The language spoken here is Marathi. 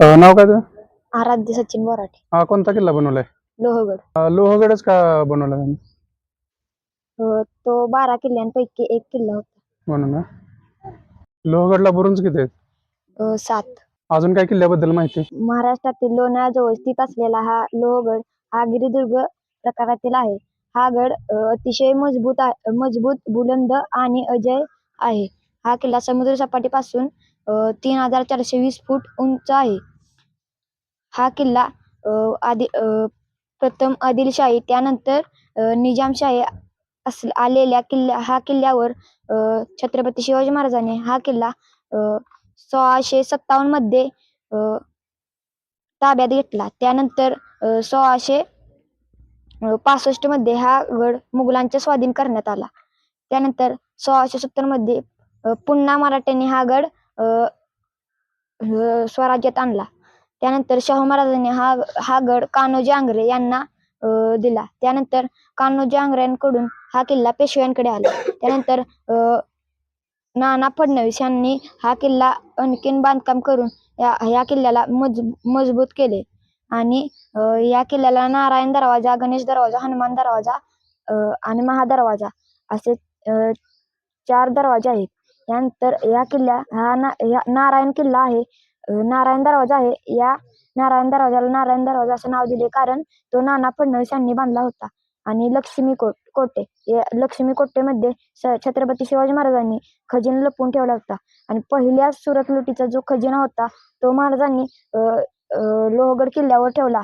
अं, नाव काय तुझं? आराध्य सचिन बोराटे हा कोणता किल्ला बनवलाय? लोहगड. अं, लोहगडच का बनवला त्यांनी? अ, तो बारा किल्ल्यांपैकी एक किल्ला होता. म्हणून ना. लोहगडला बुरुंज किती आहेत? अ, सात. अजून काय किल्ल्याबद्दल माहिती? महाराष्ट्रातील लोणाजवळ स्थित असलेला हा लोहगड हा गिरिदुर्ग प्रकारातील आहे. हा गड अ, अतिशय मजबूत आहे मजबूत बुलंद आणि अजय आहे. हा किल्ला समुद्र सपाटीपासून तीन हजार चारशे वीस फूट उंच आहे. हा किल्ला आदि प्रथम आदिलशाही त्यानंतर निजामशाही अस आलेल्या किल्ल्या हा किल्ल्यावर छत्रपती शिवाजी महाराजांनी हा किल्ला सोळाशे सत्तावन्नमध्ये ताब्यात घेतला. त्यानंतर सोळाशे पासष्टमध्ये हा गड मुघलांच्या स्वाधीन करण्यात आला. त्यानंतर सोळाशे सत्तरमध्ये पुन्हा मराठ्यांनी हा गड स्वराज्यात आणला. त्यानंतर शाहू महाराजांनी हा हा गड कान्होजी आंग्रे यांना दिला. त्यानंतर कान्होजी आंग्र्यांकडून हा किल्ला पेशव्यांकडे आला. त्यानंतर नाना फडणवीस यांनी हा किल्ला आणखीन बांधकाम करून या या किल्ल्याला मज मजबूत केले. आणि या किल्ल्याला नारायण दरवाजा गणेश दरवाजा हनुमान दरवाजा आणि महादरवाजा असे चार दरवाजे आहेत. यानंतर या किल्ल्या हा ना या नारायण किल्ला आहे. नारायण दरवाजा आहे. या नारायण दरवाजाला नारायण दरवाजा असं नाव दिले कारण तो नाना फडणवीस यांनी बांधला होता. आणि लक्ष्मी कोट कोटे या लक्ष्मी कोटेमध्ये स- छत्रपती शिवाजी महाराजांनी खजिना लपवून ठेवला होता. आणि पहिल्या सुरत लुटीचा जो खजिना होता तो महाराजांनी लोहगड किल्ल्यावर ठेवला.